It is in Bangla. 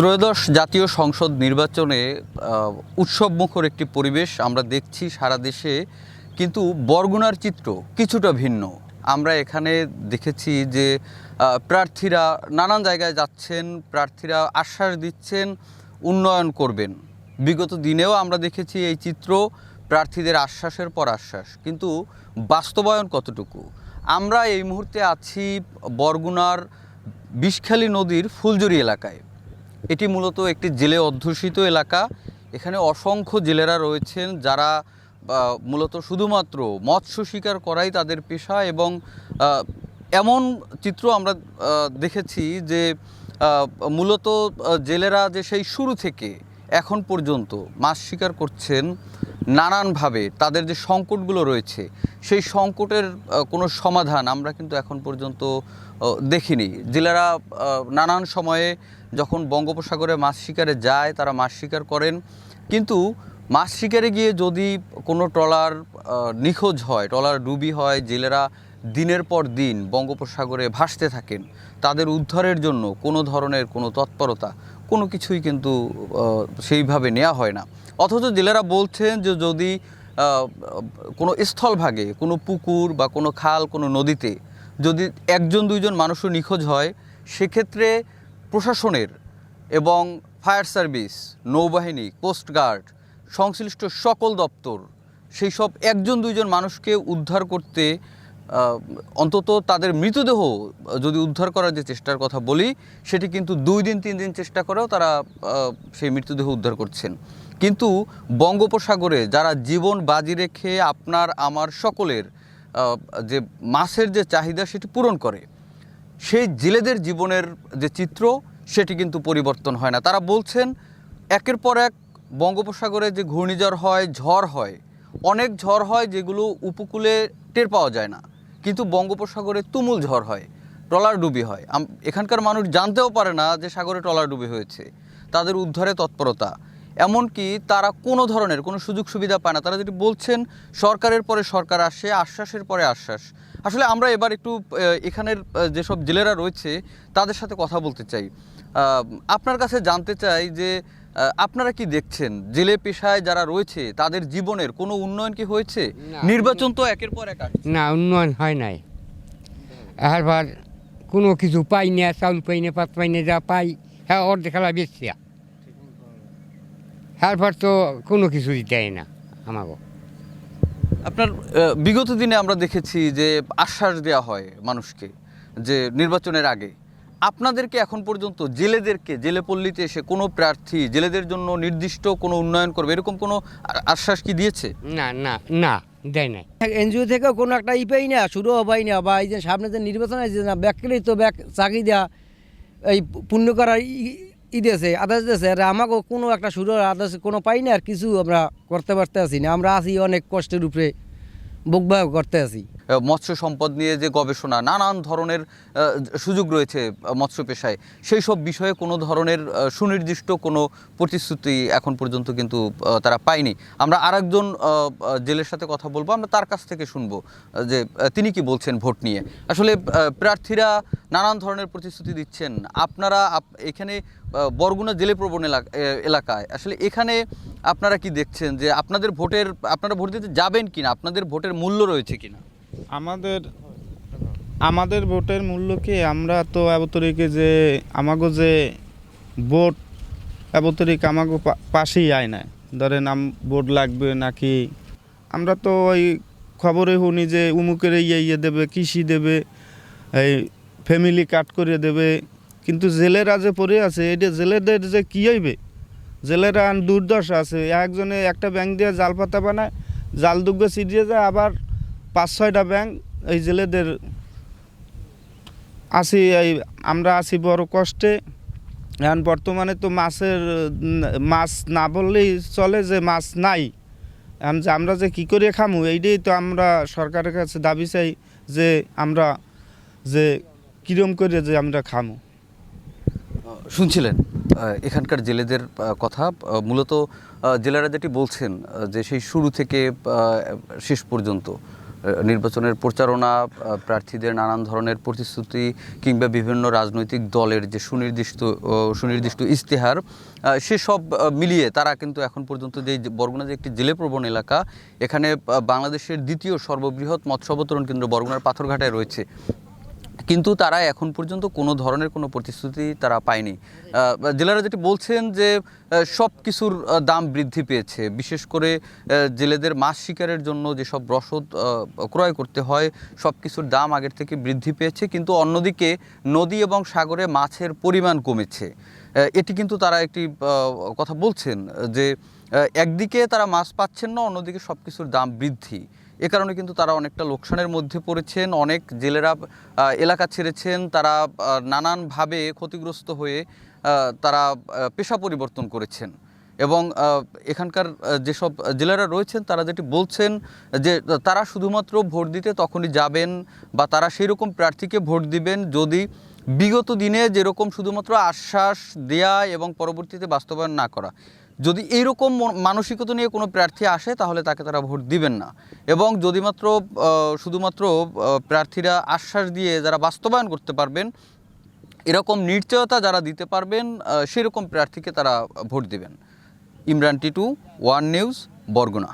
ত্রয়োদশ জাতীয় সংসদ নির্বাচনে উৎসবমুখর একটি পরিবেশ আমরা দেখছি সারা দেশে, কিন্তু বরগুনার চিত্র কিছুটা ভিন্ন। আমরা এখানে দেখেছি যে প্রার্থীরা নানান জায়গায় যাচ্ছেন, প্রার্থীরা আশ্বাস দিচ্ছেন, উন্নয়ন করবেন। বিগত দিনেও আমরা দেখেছি এই চিত্র, প্রার্থীদের আশ্বাসের পর আশ্বাস। কিন্তু বাস্তবায়ন কতটুকু? আমরা এই মুহূর্তে আছি বরগুনার বিষখালী নদীর ফুলজুরি এলাকায়। এটি মূলত একটি জেলে অধ্যুষিত এলাকা। এখানে অসংখ্য জেলেরা রয়েছেন যারা মূলত শুধুমাত্র মৎস্য শিকার করাই তাদের পেশা এবং এমন চিত্র আমরা দেখেছি যে মূলত জেলেরা যে সেই শুরু থেকে এখন পর্যন্ত মাছ শিকার করছেন নানানভাবে তাদের যে সংকটগুলো রয়েছে, সেই সংকটের কোনো সমাধান আমরা কিন্তু এখন পর্যন্ত দেখিনি। জেলেরা নানান সময়ে যখন বঙ্গোপসাগরে মাছ শিকারে যায়, তারা মাছ শিকার করেন। কিন্তু মাছ শিকারে গিয়ে যদি কোনো ট্রলার নিখোঁজ হয়, ট্রলার ডুবি হয়, জেলেরা দিনের পর দিন বঙ্গোপসাগরে ভাসতে থাকেন, তাদের উদ্ধারের জন্য কোনো ধরনের কোনো তৎপরতা কোনো কিছুই কিন্তু সেইভাবে নেওয়া হয় না। অথচ জেলেরা বলছেন যে যদি কোনো স্থলভাগে কোনো পুকুর বা কোনো খাল, কোনো নদীতে যদি একজন, দুইজন মানুষও নিখোঁজ হয়, সেক্ষেত্রে প্রশাসনের এবং ফায়ার সার্ভিস, নৌবাহিনী কোস্টগার্ড সংশ্লিষ্ট সকল দপ্তর, সেই সব একজন, দুইজন মানুষকে উদ্ধার করতে অন্তত তাদের মৃতদেহ যদি উদ্ধার করার যে চেষ্টার কথা বলি, সেটি কিন্তু দুই দিন, তিন দিন চেষ্টা করেও তারা সেই মৃতদেহ উদ্ধার করছেন। কিন্তু বঙ্গোপসাগরে যারা জীবন বাজি রেখে আপনার, আমার সকলের যে মাছের যে চাহিদা সেটি পূরণ করে, সেই জেলেদের জীবনের যে চিত্র, সেটি কিন্তু পরিবর্তন হয় না। তারা বলছেন, একের পর এক বঙ্গোপসাগরে যে ঘূর্ণিঝড় হয়, ঝড় হয়, অনেক ঝড় হয় যেগুলো উপকূলে টের পাওয়া যায় না। কিন্তু বঙ্গোপসাগরে তুমুল ঝড় হয় ট্রলার ডুবি হয়। এখানকার মানুষ জানতেও পারে না যে সাগরে ট্রলার ডুবি হয়েছে। তাদের উদ্ধারে তৎপরতা। এমনকি তারা কোনো ধরনের কোনো সুযোগ সুবিধা পায় না। তারা যেটি বলছেন, সরকারের পরে সরকার আসে, আশ্বাসের পরে আশ্বাস। আসলে আমরা এবার একটু এখানের যেসব জেলেরা রয়েছে, তাদের সাথে কথা বলতে চাই। আপনার কাছে জানতে চাই যে আপনারা কি দেখছেন? জেলে পেশায় যারা রয়েছে তাদের জীবনের কোনো উন্নয়ন কি হয়েছে? নির্বাচন তো একের পর এক। না উন্নয়ন হয় নাই। এরপর কোনো কিছু পাই না চাউল পাই না পাত পাই না যা পাই হ্যাঁ অর্ধেক খেলা বেচছি। এরপর তো কোনো কিছু দেয় না আমাকে আপনার বিগত দিনে আমরা দেখেছি যে আশ্বাস দেওয়া হয় মানুষকে যে নির্বাচনের আগে। আপনাদেরকে এখন পর্যন্ত জেলেদেরকে জেলে পল্লীতে এসে কোনো প্রার্থী জেলেদের জন্য নির্দিষ্ট কোনো উন্নয়ন করবে এরকম কোনো আশ্বাস কি দিয়েছে? না না না দেয় নাই। এনজিও থেকেও কোনো একটা ই পাই না শুরুও পাই না বা এই যে সামনে যে নির্বাচন আছে না ব্যাকলেই তো ব্যাক চাকরি দেওয়া এই পুণ্য করার ই- দিয়েছে আদার্স দিয়েছে আর আমাকেও কোনো একটা শুরু আদার্স কোনো পাই না আর কিছু আমরা করতে পারতে আছি না। আমরা আছি অনেক কষ্টের উপরে বুকবাহ করতে আছি মৎস্য সম্পদ নিয়ে যে গবেষণা, নানান ধরনের সুযোগ রয়েছে মৎস্য পেশায়। সেই সব বিষয়ে কোনো ধরনের সুনির্দিষ্ট কোনো প্রতিশ্রুতি এখন পর্যন্ত কিন্তু তারা পায়নি। আমরা আরেকজন জেলের সাথে কথা বলব, আমরা তার কাছ থেকে শুনব যে তিনি কি বলছেন ভোট নিয়ে। আসলে প্রার্থীরা নানান ধরনের প্রতিশ্রুতি দিচ্ছেন। আপনারা আপ- এখানে বরগুনা জেলে প্রবণ এলাকা- এলাকায়, আসলে এখানে আপনারা কি দেখছেন যে আপনাদের ভোটের, আপনারা ভোট দিতে যাবেন কিনা? আপনাদের ভোটের মূল্য রয়েছে কিনা? আমাদের আমাদের ভোটের মূল্য কি? আমরা তো অবতরিকে যে, আমাগো যে ভোট অবতরিক আমাগো পাশেই আয় না ধরেন আম, ভোট লাগবে নাকি? আমরা তো ওই খবরে শুনি যে উমুকের ইয়ে ইয়ে দেবে, কৃষি দেবে, এই ফ্যামিলি কাট করে দেবে। কিন্তু জেলেরা যে পড়ে আছে এটা জেলেদের যে কী হইবে? জেলেরা দুর্দশা আছে। একজনে একটা ব্যাংক দিয়ে জাল পাতা বানায়, জাল দুগ্গ ছিটিয়ে যায়, আবার পাঁচ ছয়টা ব্যাংক এই জেলেদের আছি এই আমরা আছি বড় কষ্টে। এখন বর্তমানে তো মাছের, মাছ না বললেই চলে যে মাছ নাই। যে আমরা যে কী করে খামু, এইটাই তো আমরা সরকারের কাছে দাবি চাই যে আমরা যে কিরম করে যে আমরা খামু। শুনছিলেন এখানকার জেলেদের কথা মূলত জেলেরা যেটি বলছেন যে সেই শুরু থেকে শেষ পর্যন্ত নির্বাচনের প্রচারণা প্রার্থীদের নানান ধরনের প্রতিশ্রুতি কিংবা বিভিন্ন রাজনৈতিক দলের যে সুনির্দিষ্ট সুনির্দিষ্ট ইস্তেহার সেসব মিলিয়ে তারা কিন্তু এখন পর্যন্ত যে বরগুনা যে একটি জেলে প্রবণ এলাকা, এখানে বাংলাদেশের দ্বিতীয় সর্ববৃহৎ মৎস্য অবতরণ কেন্দ্র বরগুনার পাথরঘাটায় রয়েছে। কিন্তু তারা এখন পর্যন্ত কোনো ধরনের কোনো প্রতিশ্রুতি তারা পায়নি। জেলেরা যেটি বলছেন যে সব কিছুর দাম বৃদ্ধি পেয়েছে। বিশেষ করে জেলেদের মাছ শিকারের জন্য যেসব রসদ ক্রয় করতে হয়, সব কিছুর দাম আগের থেকে বৃদ্ধি পেয়েছে। কিন্তু অন্যদিকে নদী এবং সাগরে মাছের পরিমাণ কমেছে। এটি কিন্তু তারা একটি কথা বলছেন যে একদিকে তারা মাছ পাচ্ছেন না, অন্যদিকে সব কিছুর দাম বৃদ্ধি। এ কারণে কিন্তু তারা অনেকটা লোকসানের মধ্যে পড়েছেন। অনেক জেলেরা এলাকা ছেড়েছেন। তারা নানানভাবে ক্ষতিগ্রস্ত হয়ে তারা পেশা পরিবর্তন করেছেন। এবং এখানকার যেসব জেলেরা রয়েছেন, তারা যেটি বলছেন যে, তারা শুধুমাত্র ভোট দিতে তখনই যাবেন বা তারা সেই রকম প্রার্থীকে ভোট দিবেন যদি বিগত দিনে যেরকম শুধুমাত্র আশ্বাস দেয়া এবং পরবর্তীতে বাস্তবায়ন না করা। যদি এইরকম মানসিকতা নিয়ে কোনো প্রার্থী আসে, তাহলে তাকে তারা ভোট দিবেন না। এবং যদি মাত্র শুধুমাত্র প্রার্থীরা আশ্বাস দিয়ে যারা বাস্তবায়ন করতে পারবেন, এরকম নিশ্চয়তা যারা দিতে পারবেন সেরকম প্রার্থীকে তারা ভোট দিবেন। Imran Titu, One News, Barguna.